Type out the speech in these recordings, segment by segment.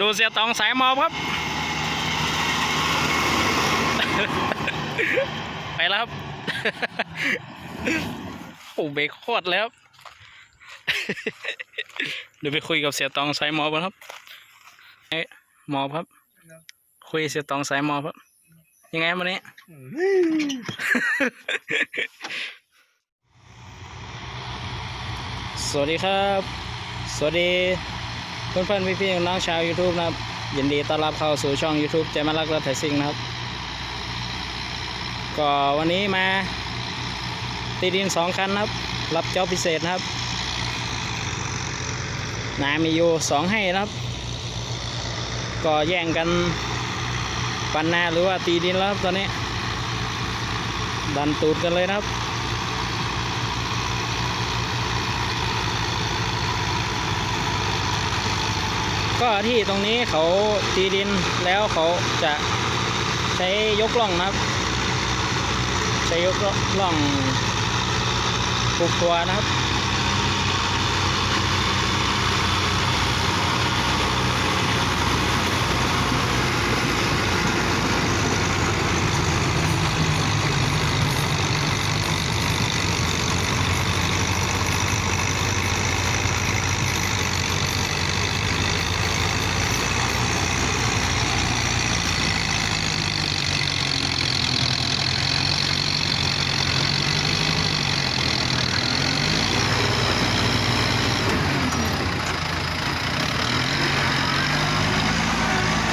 ดูเสียตองสายมอบครับ ไปแล้วครับโอ้เบรกโคตรแล้วเดี๋ยวไปคุยกับเสียตองสายมอบครับเอ้มอบครับ คุยเสียตองสายมอบครับ ยังไงวันนี้สวัสดีครับ สวัสดี เพื่อนเพื่อนพี่พี่ๆน้องชาว YouTube นะครับ ยินดีต้อนรับเข้าสู่ช่อง YouTube ใจมารักรถไถซิ่งนะครับ ก็วันนี้มา ตีดินสองคันนะครับ รับเจ้าพิเศษนะครับนามีอยู่สองให้นะครับ ก็แย่งกันปันนาหรือว่าตีดินแล้วครับตอนนี้ ดันตูดกันเลยนะครับ ก็ที่ตรงนี้เขาตีดินแล้วเขาจะใช้ยกล่องนะครับ ใช้ยกล่องปลูกตัวนะครับ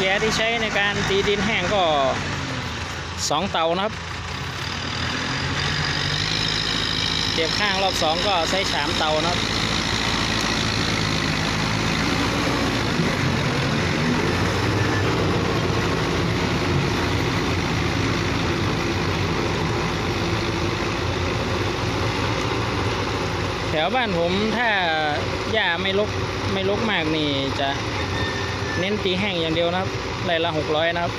แก๊สที่ใช้ในการตีดินแห้งก็สองเตานะครับเก็บข้างรอบสองก็ใช้สามเตานะครับแถวบ้านผมถ้าหญ้าไม่ลกไม่ลกมากนี่จะ เน้นตีแห้งอย่างเดียวนะครับไรละหกร้อยนะครับ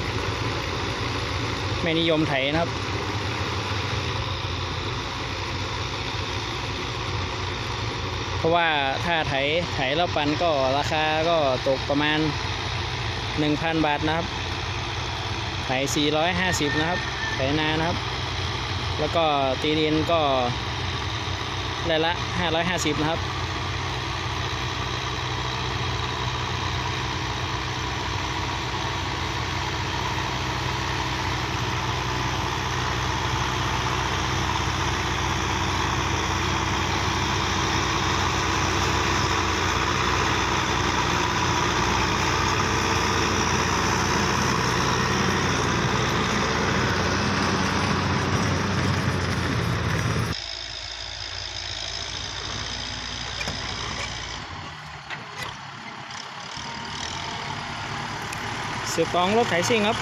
ไม่นิยมไถนะครับเพราะว่าถ้าไถไถแล้วปันก็ราคาก็ตกประมาณ 1,000 บาทนะครับ ไถ 450 นะครับ ไถนานะครับ แล้วก็ตีดินก็รายละ 550 นะครับ สือกองรถไถซิ่งครับ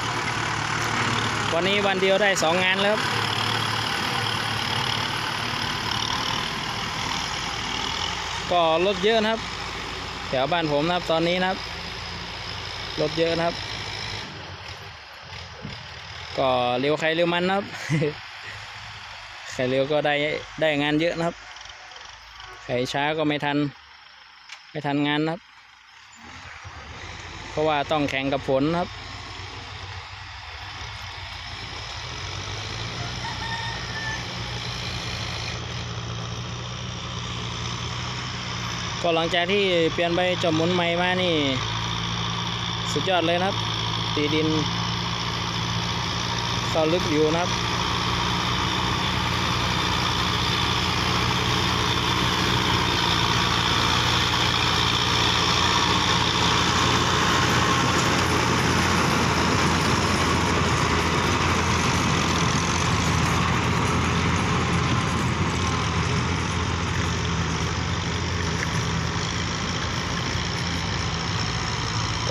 วันนี้วันเดียวได้สองงานแล้วครับก็รถเยอะนะครับ แถวบ้านผมนะครับตอนนี้นะครับ รถเยอะนะครับ ก็เร็วใครเร็วมันนะครับ ใครเร็วก็ได้ได้งานเยอะนะครับ ใครช้าก็ไม่ทัน ไม่ทันงานนะครับ เพราะว่าต้องแข่งกับฝนครับก็หลังจากที่เปลี่ยนไปจมหมุนใหม่มานี่ สุดยอดเลยนะครับ ตีดินเข้าลึกอยู่นะครับ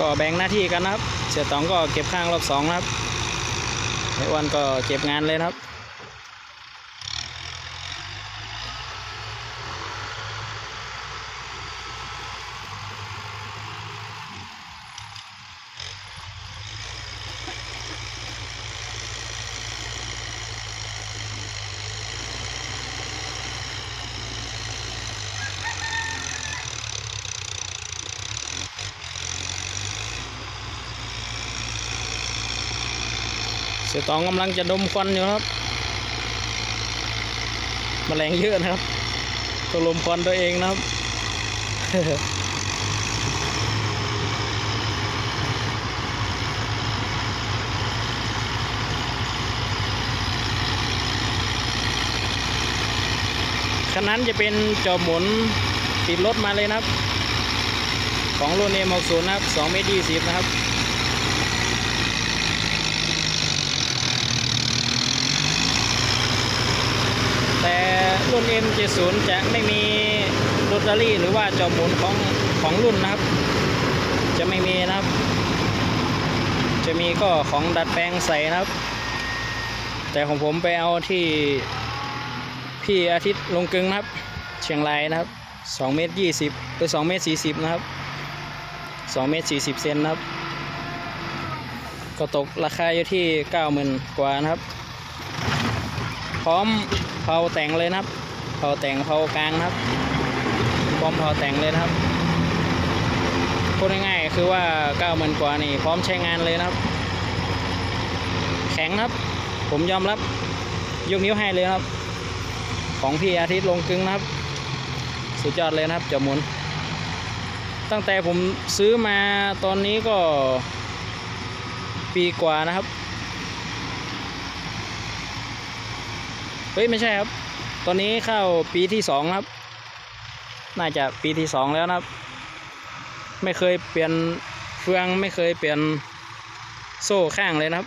ก็แบ่งหน้าที่กันนะครับ เสียตองก็เก็บข้างรอบสองนะครับไอ้วันก็เก็บงานเลยนะครับ เสียตองกำลังจะดมควันอยู่ครับแมลงเยอะนะครับต้องลมควันตัวเองนะครับคันนั้นจะเป็นจอหมุนติดรถมาเลยนะครับ ของรุ่น M60 นะครับ2เมตร20นะครับ แต่ รุ่น M70 จะไม่มีโรตารี่หรือว่าจอหมุนของของรุ่นนะครับ จะไม่มีนะครับ จะมีก็ของดัดแปลงใส่นะครับ แต่ของผมไปเอาที่พี่อาทิตย์ลงกึงนะครับ เชียงรายนะครับ2เมตร20หรือ2เมตร40นะครับ2เมตร40เซนนะครับ ก็ตกราคาอยู่ที่ 90,000 กว่านะครับ พร้อมเผาแต่งเลยนะครับ เผาแต่งเผากลางนะครับพร้อมเผาแต่งเลยนะครับพูดง่ายๆคือว่า90,000กว่านี่พร้อมใช้งานเลยนะครับ แข็งครับ ผมยอมรับยกนิ้วให้เลยครับ ของพี่อาทิตย์ลงกึงนะครับ สุดยอดเลยนะครับจอหมุน ตั้งแต่ผมซื้อมาตอนนี้ก็ปีกว่านะครับ เฮ้ย ไม่ใช่ครับ ตอนนี้เข้าปีที่สองครับ น่าจะปีที่สองแล้วนะครับ ไม่เคยเปลี่ยนเฟืองไม่เคยเปลี่ยนโซ่ข้างเลยนะครับ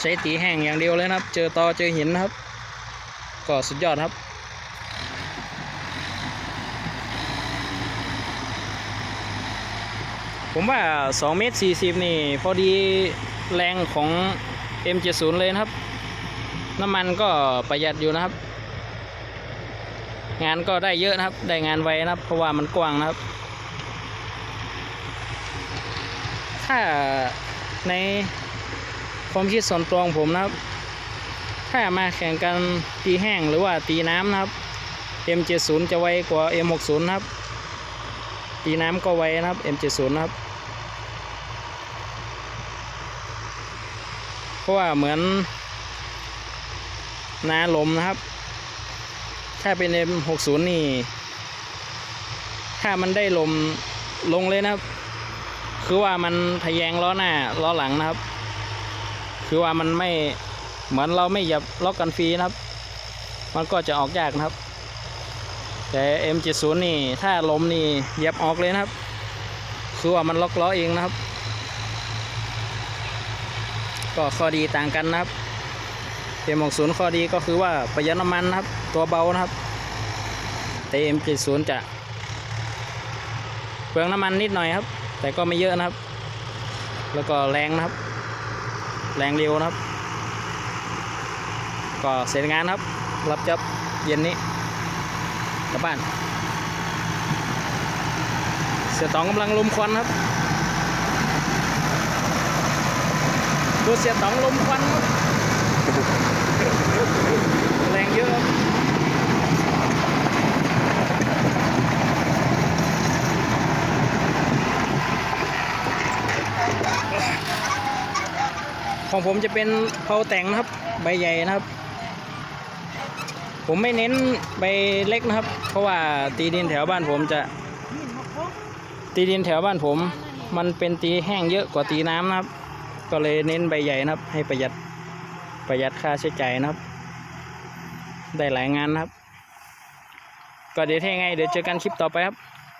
ใช้ตีแห้งอย่างเดียวเลยนะครับ เจอตอเจอหินนะครับ ก็สุดยอดครับผมว่า2เมตร40 นี่พอดีแรงของ M70 เลยนะครับ น้ำมันก็ประหยัดอยู่นะครับ งานก็ได้เยอะนะครับ ได้งานไวนะครับ เพราะว่ามันกว้างนะครับ ถ้าในความคิดส่วนตัวของผมนะครับ ถ้ามาแข่งกันตีแห้งหรือว่าตีน้ำนะครับ M70 จะไวกว่า M60 นะครับ ตีน้ำก็ไวนะครับ M70 นะครับ เพราะว่าเหมือนนาลมนะครับ ถ้าเป็น M60 นี่ ถ้ามันได้ลมลงเลยนะครับ คือว่ามันทะแยงล้อหน้าล้อหลังนะครับ คือว่ามันไม่เหมือนเราไม่หยับล็อกกันฟรีนะครับ มันก็จะออกยากนะครับ แต่ M70 นี่ถ้าลมนี่เหยับออกเลยนะครับ คือว่ามันล็อกล้อเองนะครับ ก็ข้อดีต่างกันนะครับ M60 ข้อดีก็คือว่าประหยัดน้ำมันนะครับ ตัวเบานะครับแต่ M70 จะเปลืองน้ำมันนิดหน่อยครับ แต่ก็ไม่เยอะนะครับ แล้วก็แรงนะครับ แรงเร็วนะครับ ก็เสร็จงานครับ รับจับเย็นนี้กลับบ้าน เสียตองกำลังลมควันครับดูเสียตองลมควันครับ แรงเยอะของผมจะเป็นเพาแต่งนะครับ ใบใหญ่นะครับ ผมไม่เน้นใบเล็กนะครับ เพราะว่าตีดินแถวบ้านผมจะ ตีดินแถวบ้านผม มันเป็นตีแห้งเยอะกว่าตีน้ำนะครับ ก็เลยเน้นใบใหญ่นะครับ ให้ประหยัด ประหยัดค่าใช้จ่ายนะครับ ได้หลายงานนะครับ ก็เดี๋ยวถ้ายังไงเดี๋ยวเจอกันคลิปต่อไปครับ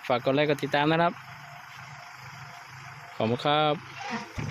ฝากกดไลค์กดติดตามนะครับ ขอบคุณครับ